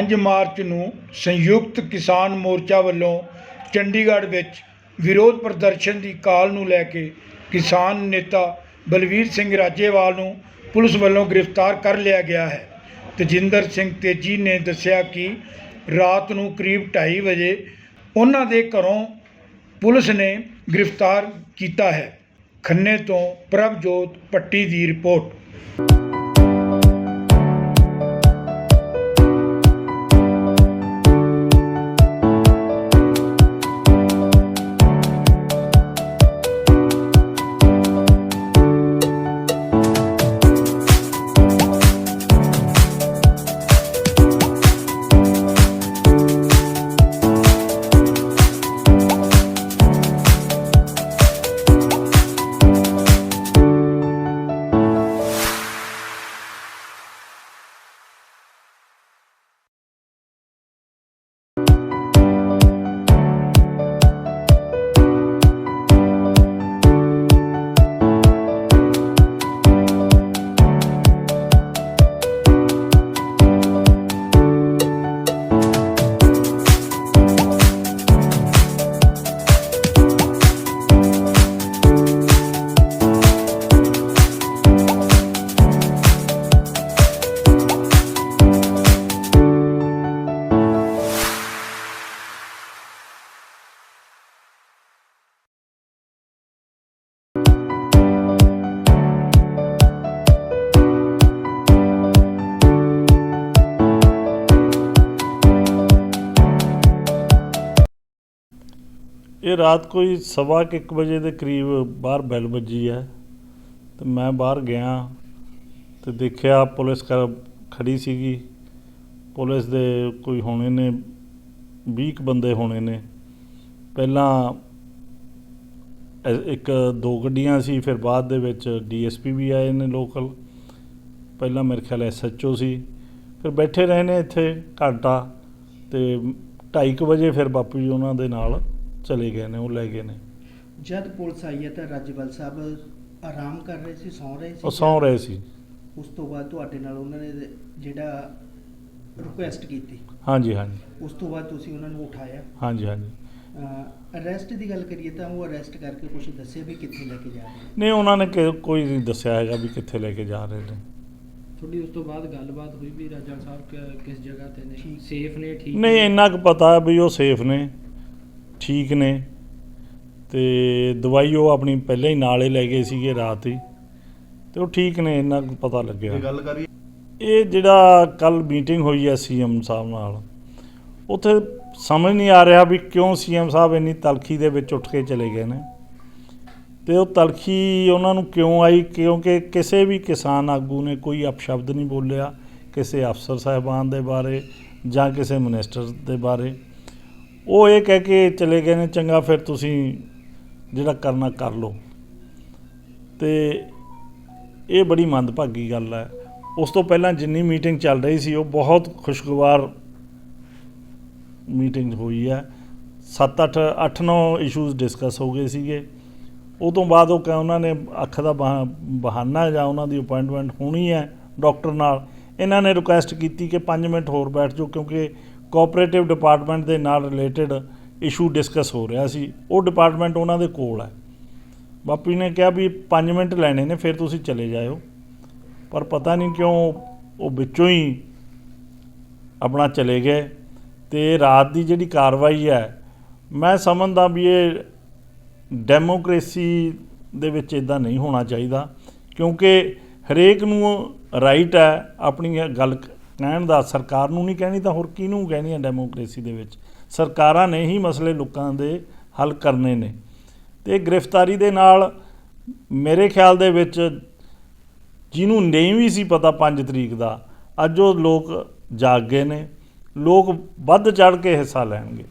5 March ਨੂੰ ਸੰਯੁਕਤ ਕਿਸਾਨ ਮੋਰਚਾ ਵੱਲੋਂ ਚੰਡੀਗੜ੍ਹ ਵਿੱਚ ਵਿਰੋਧ ਪ੍ਰਦਰਸ਼ਨ ਦੀ ਕਾਲ ਨੂੰ ਲੈ ਕੇ ਕਿਸਾਨ ਨੇਤਾ ਬਲਵੀਰ ਸਿੰਘ ਰਾਜੇਵਾਲ ਨੂੰ ਪੁਲਿਸ ਵੱਲੋਂ ਗ੍ਰਿਫਤਾਰ ਕਰ ਲਿਆ ਗਿਆ ਹੈ। ਤਜਿੰਦਰ ਸਿੰਘ ਤੇਜੀ ਨੇ ਦੱਸਿਆ ਕਿ ਰਾਤ ਨੂੰ ਕਰੀਬ 2:30 ਵਜੇ ਉਹਨਾਂ ਦੇ ਘਰੋਂ ਪੁਲਿਸ ਨੇ ਗ੍ਰਿਫਤਾਰ ਕੀਤਾ ਹੈ। ਖੰਨੇ ਤੋਂ ਪ੍ਰਭਜੋਤ ਪੱਟੀ ਦੀ ਰਿਪੋਰਟ। ਇਹ ਰਾਤ ਕੋਈ ਸਵਾ ਕੁ ਇੱਕ ਵਜੇ ਦੇ ਕਰੀਬ ਬਾਹਰ ਬੈਲ ਵੱਜੀ ਹੈ ਤੇ ਮੈਂ ਬਾਹਰ ਗਿਆ ਤੇ ਦੇਖਿਆ ਪੁਲਿਸ ਕਰ ਖੜੀ ਸੀਗੀ। ਪੁਲਿਸ ਦੇ ਕੋਈ ਹੋਣੇ ਨੇ 20 ਕੁ ਬੰਦੇ ਹੋਣੇ ਨੇ। ਪਹਿਲਾਂ ਇੱਕ ਦੋ ਗੱਡੀਆਂ ਸੀ, ਫਿਰ ਬਾਅਦ ਦੇ ਵਿੱਚ ਡੀਐਸਪੀ ਵੀ ਆਏ ਨੇ ਲੋਕਲ। ਪਹਿਲਾਂ ਮੇਰੇ ਖਿਆਲ ਐਸਐਚਓ ਸੀ। ਫਿਰ ਬੈਠੇ ਰਹੇ ਨੇ ਇੱਥੇ ਘੰਟਾ ਤੇ 2:30 ਵਜੇ ਫਿਰ ਬਾਪੂ ਜੀ ਉਹਨਾਂ ਦੇ ਨਾਲ ਚਲੇ ਗਏ ਨੇ ਉਹ ਲੈ ਗਏ ਨੇ। ਜਦ ਪੁਲਿਸ ਆਈ ਹੈ ਤਾਂ ਰਾਜਪਾਲ ਸਾਹਿਬ ਆਰਾਮ ਕਰ ਰਹੇ ਸੀ ਸੌਂ ਰਹੇ ਸੀ? ਉਹ ਸੌਂ ਰਹੇ ਸੀ। ਉਸ ਤੋਂ ਬਾਅਦ ਤੁਹਾਡੇ ਨਾਲ ਉਹਨਾਂ ਨੇ ਜਿਹੜਾ ਰਿਕੁਐਸਟ ਕੀਤੀ? ਹਾਂਜੀ ਹਾਂਜੀ। ਉਸ ਤੋਂ ਬਾਅਦ ਤੁਸੀਂ ਉਹਨਾਂ ਨੂੰ ਉਠਾਇਆ? ਹਾਂਜੀ ਹਾਂਜੀ। ਅਰੈਸਟ ਦੀ ਗੱਲ ਕਰੀਏ ਤਾਂ ਉਹ ਅਰੈਸਟ ਕਰਕੇ ਕੁਝ ਦੱਸਿਆ ਵੀ ਕਿੱਥੇ ਲੈ ਕੇ ਜਾ ਰਹੇ ਨੇ? ਨਹੀਂ ਉਹਨਾਂ ਨੇ ਕੋਈ ਨਹੀਂ ਦੱਸਿਆ ਹੈਗਾ ਵੀ ਕਿੱਥੇ ਲੈ ਕੇ ਜਾ ਰਹੇ ਨੇ। ਤੁਹਾਡੀ ਉਸ ਤੋਂ ਬਾਅਦ ਗੱਲਬਾਤ ਹੋਈ ਵੀ ਰਾਜਾ ਸਾਹਿਬ ਕਿਸ ਜਗ੍ਹਾ ਤੇ ਨੇ। ਸੇਫ ਨੇ ਠੀਕ ਨਹੀਂ? ਇੰਨਾ ਕੁ ਪਤਾ ਵੀ ਉਹ ਸੇਫ ਨੇ। ਠੀਕ ਨੇ। ਤੇ ਦਵਾਈ ਉਹ ਆਪਣੀ ਪਹਿਲਾਂ ਹੀ ਨਾਲ ਹੀ ਲੈ ਗਏ ਸੀਗੇ ਰਾਤ ਹੀ। ਤੇ ਉਹ ਠੀਕ ਨੇ ਇੰਨਾ ਕੁ ਪਤਾ ਲੱਗਿਆ। ਇਹ ਗੱਲ ਕਰੀਏ ਇਹ ਜਿਹੜਾ ਕੱਲ ਮੀਟਿੰਗ ਹੋਈ ਹੈ ਸੀਐਮ ਸਾਹਿਬ ਨਾਲ ਉੱਥੇ ਸਮਝ ਨਹੀਂ ਆ ਰਿਹਾ ਵੀ ਕਿਉਂ ਸੀਐਮ ਸਾਹਿਬ ਇੰਨੀ ਤਲਖੀ ਦੇ ਵਿੱਚ ਉੱਠ ਕੇ ਚਲੇ ਗਏ ਨੇ। ਤੇ ਉਹ ਤਲਖੀ ਉਹਨਾਂ ਨੂੰ ਕਿਉਂ ਆਈ? ਕਿਉਂਕਿ ਕਿਸੇ ਵੀ ਕਿਸਾਨ ਆਗੂ ਨੇ ਕੋਈ ਅਪਸ਼ਬਦ ਨਹੀਂ ਬੋਲਿਆ। ਕਿਸੇ ਅਫਸਰ ਸਾਹਿਬਾਨ ਦੇ ਬਾਰੇ ਜਾਂ ਕਿਸੇ ਮਿਨਿਸਟਰ ਦੇ ਬਾਰੇ। ਉਹ ਇਹ ਕਹਿ ਕੇ ਚਲੇ ਗਏ ਨੇ, ਚੰਗਾ ਫਿਰ ਤੁਸੀਂ ਜਿਹੜਾ ਕਰਨਾ ਕਰ ਲਓ। ਤੇ ਇਹ ਬੜੀ ਮੰਦਭਾਗੀ ਗੱਲ ਹੈ। ਉਸ ਤੋਂ ਪਹਿਲਾਂ ਜਿੰਨੀ ਮੀਟਿੰਗ ਚੱਲ ਰਹੀ ਸੀ, ਉਹ ਬਹੁਤ ਖੁਸ਼ਗਵਾਰ ਮੀਟਿੰਗ ਹੋਈ ਹੈ। 7-8 8-9 ਇਸ਼ੂਜ਼ ਡਿਸਕਸ ਹੋ ਗਏ ਸੀਗੇ। ਉਹ ਤੋਂ ਬਾਅਦ ਉਹ ਕਹ ਉਹਨਾਂ ਨੇ ਅੱਖ ਦਾ ਬਹਾ- ਬਹਾਨਾ ਜਾਂ ਉਹਨਾਂ ਦੀ ਅਪਾਇੰਟਮੈਂਟ ਹੋਣੀ ਹੈ ਡਾਕਟਰ ਨਾਲ। ਇਹਨਾਂ ਨੇ ਰਿਕੁਐਸਟ ਕੀਤੀ ਕਿ 5 ਮਿੰਟ ਹੋਰ ਬੈਠ ਜਾਓ, ਕਿਉਂਕਿ ਕੋਆਪਰੇਟਿਵ ਡਿਪਾਰਟਮੈਂਟ ਦੇ ਨਾਲ ਰਿਲੇਟਡ ਇਸ਼ੂ ਡਿਸਕਸ ਹੋ ਰਿਹਾ ਸੀ। ਉਹ ਡਿਪਾਰਟਮੈਂਟ ਉਹਨਾਂ ਦੇ ਕੋਲ ਹੈ। ਬਾਪੂ ਨੇ ਕਿਹਾ ਵੀ 5 ਮਿੰਟ ਲੈਣੇ ਨੇ, ਫਿਰ ਤੁਸੀਂ ਚਲੇ ਜਾਇਓ। ਪਰ ਪਤਾ ਨਹੀਂ ਕਿਉਂ ਉਹ ਵਿੱਚੋਂ ਹੀ ਆਪਣਾ ਚਲੇ ਗਏ ਤੇ ਰਾਤ ਦੀ ਜਿਹੜੀ ਕਾਰਵਾਈ ਹੈ, ਮੈਂ ਸਮਝਦਾ ਵੀ ਇਹ ਡੈਮੋਕ੍ਰੇਸੀ ਦੇ ਵਿੱਚ ਇਦਾਂ ਨਹੀਂ ਹੋਣਾ ਚਾਹੀਦਾ, ਕਿਉਂਕਿ ਹਰੇਕ ਨੂੰ ਰਾਈਟ ਹੈ, ਆਪਣੀ ਗੱਲ ਕਹਿਣ ਦਾ, ਸਰਕਾਰ ਨੂੰ ਨਹੀਂ ਕਹਿਣੀ ਤਾਂ ਹੋਰ ਕਿਹਨੂੰ ਕਹਿਣੀ ਹੈ ਡੈਮੋਕ੍ਰੇਸੀ ਦੇ ਵਿੱਚ? ਸਰਕਾਰਾਂ ਨੇ ਹੀ ਮਸਲੇ ਲੋਕਾਂ ਦੇ ਹੱਲ ਕਰਨੇ ਨੇ। ਤੇ ਗ੍ਰਿਫਤਾਰੀ ਦੇ ਨਾਲ ਮੇਰੇ ਖਿਆਲ ਦੇ ਵਿੱਚ ਜਿਹਨੂੰ ਨਹੀਂ ਵੀ ਸੀ ਪਤਾ 5 ਤਰੀਕ ਦਾ, ਅੱਜ ਉਹ ਲੋਕ ਜਾਗ ਗਏ ਨੇ। ਲੋਕ ਵੱਧ ਚੜ ਕੇ ਹਿੱਸਾ ਲੈਣਗੇ।